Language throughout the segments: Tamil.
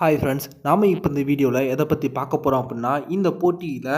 ஹாய் ஃப்ரெண்ட்ஸ் நாம் இப்போ இந்த வீடியோவில் எதை பற்றி பார்க்க போகிறோம் அப்படின்னா இந்த போட்டியில்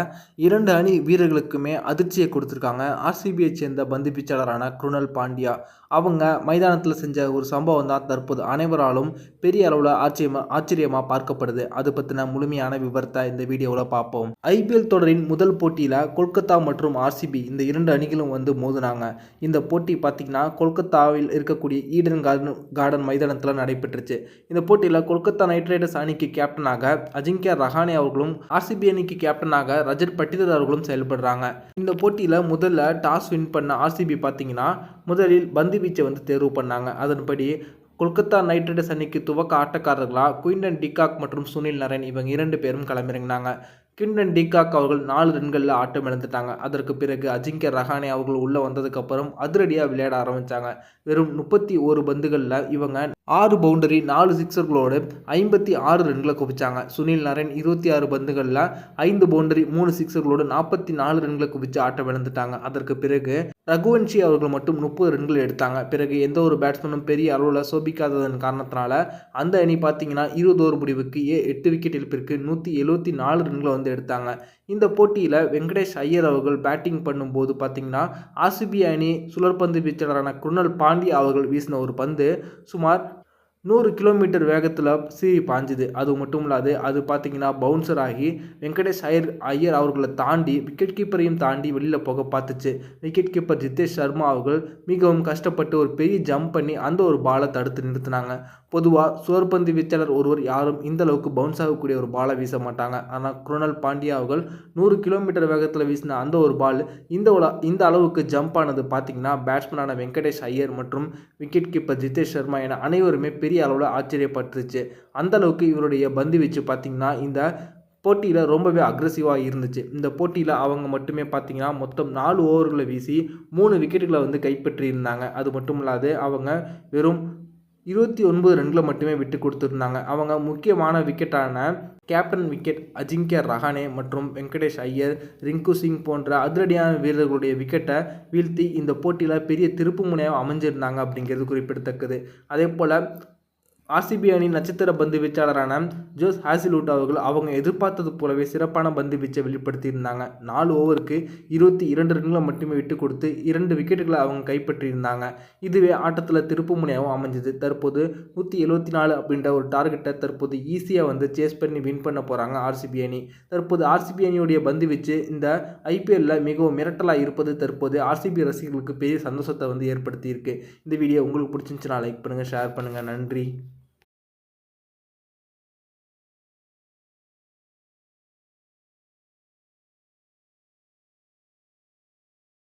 இரண்டு அணி வீரர்களுக்குமே அதிர்ச்சியை கொடுத்துருக்காங்க. ஆர்சிபியை சேர்ந்த பந்து பிச்சாளரான குருணல் பாண்டியா அவங்க மைதானத்தில் செஞ்ச ஒரு சம்பவம் தான் தற்போது அனைவராலும் பெரிய அளவில் ஆச்சரியமாக ஆச்சரியமாக பார்க்கப்படுது. அது பற்றின முழுமையான விவரத்தை இந்த வீடியோவில் பார்ப்போம். ஐபிஎல் தொடரின் முதல் போட்டியில் கொல்கத்தா மற்றும் ஆர்சிபி இந்த இரண்டு அணிகளும் வந்து மோதினாங்க. இந்த போட்டி பார்த்திங்கன்னா கொல்கத்தாவில் இருக்கக்கூடிய ஈடன் கார்டன் கார்டன் மைதானத்தில் நடைபெற்றுச்சு. இந்த போட்டியில் கொல்கத்தா நைட் ரைடர்ஸ் ரைடர்ஸ் அணிக்கு கேப்டனாக அஜிங்கியா ரஹானே அவர்களும் ஆர்சிபி அணிக்கு கேப்டனாக ரஜத் பட்டிதர் அவர்களும் செயல்படுறாங்க. இந்த போட்டியில் முதல்ல டாஸ் வின் பண்ண ஆர்சிபி பார்த்தீங்கன்னா முதலில் பந்து வீச்சை வந்து தேர்வு பண்ணாங்க. அதன்படி கொல்கத்தா நைட் ரைடர்ஸ் அணிக்கு துவக்க ஆட்டக்காரர்களாக குயின்டன் டிகாக் மற்றும் சுனில் நரேன் இவங்க இரண்டு பேரும் களமிறங்கினாங்க. கிண்டன் டிகாக் அவர்கள் நாலு ரன்களில் ஆட்டம் இழந்துட்டாங்க. அதற்கு பிறகு அஜிங்கிய ரஹானே அவர்கள் உள்ளே வந்ததுக்கப்புறம் அதிரடியாக விளையாட ஆரம்பித்தாங்க வெறும் முப்பத்தி ஒரு பந்துகளில் இவங்க ஆறு பவுண்டரி நாலு சிக்ஸர்களோடு ஐம்பத்தி ஆறு ரன்களை குவிச்சாங்க. சுனில் நரேன் இருபத்தி ஆறு பந்துகளில் ஐந்து பவுண்டரி மூணு சிக்ஸர்களோடு நாற்பத்தி நாலு ரன்களை குவிச்சு ஆட்டம் இழந்துட்டாங்க. அதற்கு பிறகு ரகுவன்ஷி அவர்கள் மட்டும் முப்பது ரன்கள் எடுத்தாங்க. பிறகு எந்த ஒரு பேட்ஸ்மேனும் பெரிய அளவில் சோபிக்காததன் காரணத்தினால அந்த அணி பார்த்தீங்கன்னா இருபது ஓவர் முடிவுக்கு ஏ எட்டு விக்கெட் இழப்பிற்கு நூற்றி எழுபத்தி நாலு ரன்களை வந்து எடுத்தாங்க. இந்த போட்டியில் வெங்கடேஷ் ஐயர் அவர்கள் பேட்டிங் பண்ணும்போது பார்த்தீங்கன்னா ஆசிபி அணி சுழற்பந்து வீச்சாளரான குருணல் பாண்டி அவர்கள் வீசின ஒரு பந்து சுமார் நூறு கிலோமீட்டர் வேகத்தில் சீறி பாஞ்சுது. அது மட்டும் இல்லாது அது பார்த்தீங்கன்னா பவுன்சர் ஆகி வெங்கடேஷ் ஐயர் ஐயர் அவர்களை தாண்டி விக்கெட் கீப்பரையும் தாண்டி வெளியில் போக பார்த்துச்சு விக்கெட் கீப்பர் ஜித்தேஷ் சர்மா அவர்கள் மிகவும் கஷ்டப்பட்டு ஒரு பெரிய ஜம்ப் பண்ணி அந்த ஒரு பாலை தடுத்து நிறுத்தினாங்க. பொதுவாக சுவர்பந்து வீச்சாளர் ஒருவர் யாரும் இந்த அளவுக்கு பவுன்ஸ் ஆகக்கூடிய ஒரு பாலை வீச மாட்டாங்க. ஆனால் குரோனல் பாண்டியா அவர்கள் நூறு கிலோமீட்டர் வேகத்தில் வீசின அந்த ஒரு பால் இந்த இந்த அளவுக்கு ஜம்ப் ஆனது பார்த்தீங்கன்னா பேட்ஸ்மேனான வெங்கடேஷ் ஐயர் மற்றும் விக்கெட் கீப்பர் ஜிதேஷ் சர்மா என அனைவருமே பெரிய அளவில் ஆச்சரியப்பட்டுருச்சு அந்த அளவுக்கு இவருடைய பந்து வீச்சு பார்த்திங்கன்னா இந்த போட்டியில் ரொம்பவே அக்ரஸிவாக இருந்துச்சு. இந்த போட்டியில் அவங்க மட்டுமே பார்த்தீங்கன்னா மொத்தம் நாலு ஓவர்களை வீசி மூணு விக்கெட்டுகளை வந்து கைப்பற்றி இருந்தாங்க அது மட்டும் இல்லாது அவங்க வெறும் இருபத்தி ஒன்பது ரன்களை மட்டுமே விட்டு கொடுத்துருந்தாங்க. அவங்க முக்கியமான விக்கெட்டான கேப்டன் விக்கெட் அஜிங்கிய ரஹானே மற்றும் வெங்கடேஷ் ஐயர் ரிங்கு சிங் போன்ற அதிரடியான வீரர்களுடைய விக்கெட்டை வீழ்த்தி இந்த போட்டியில் பெரிய திருப்பு முனையாக அமைஞ்சிருந்தாங்க அப்படிங்கிறது குறிப்பிடத்தக்கது. அதே போல் ஆர்சிபி அணி நட்சத்திர பந்து வீச்சாளரான ஜோஸ் ஹாசிலூட் அவர்கள் அவங்க எதிர்பார்த்தது போலவே சிறப்பான பந்து வீச்சை வெளிப்படுத்தியிருந்தாங்க. நாலு ஓவருக்கு இருபத்தி இரண்டு ரன்களை மட்டுமே விட்டு கொடுத்து இரண்டு விக்கெட்டுகளை அவங்க கைப்பற்றியிருந்தாங்க. இதுவே ஆட்டத்தில் திருப்பு முனையாகவும் அமைஞ்சது. தற்போது நூற்றி எழுபத்தி நாலு அப்படின்ற ஒரு டார்கெட்டை தற்போது ஈஸியாக வந்து சேஸ் பண்ணி வின் பண்ண போகிறாங்க ஆர்சிபி அணி. தற்போது ஆர்சிபி அணியுடைய பந்து வீச்சு இந்த ஐபிஎல்லில் மிகவும் மிரட்டலாக இருப்பது தற்போது ஆர்சிபி ரசிகர்களுக்கு பெரிய சந்தோஷத்தை வந்து ஏற்படுத்தியிருக்கு. இந்த வீடியோ உங்களுக்கு பிடிச்சிருந்துச்சுன்னா லைக் பண்ணுங்கள் ஷேர் பண்ணுங்கள் நன்றி.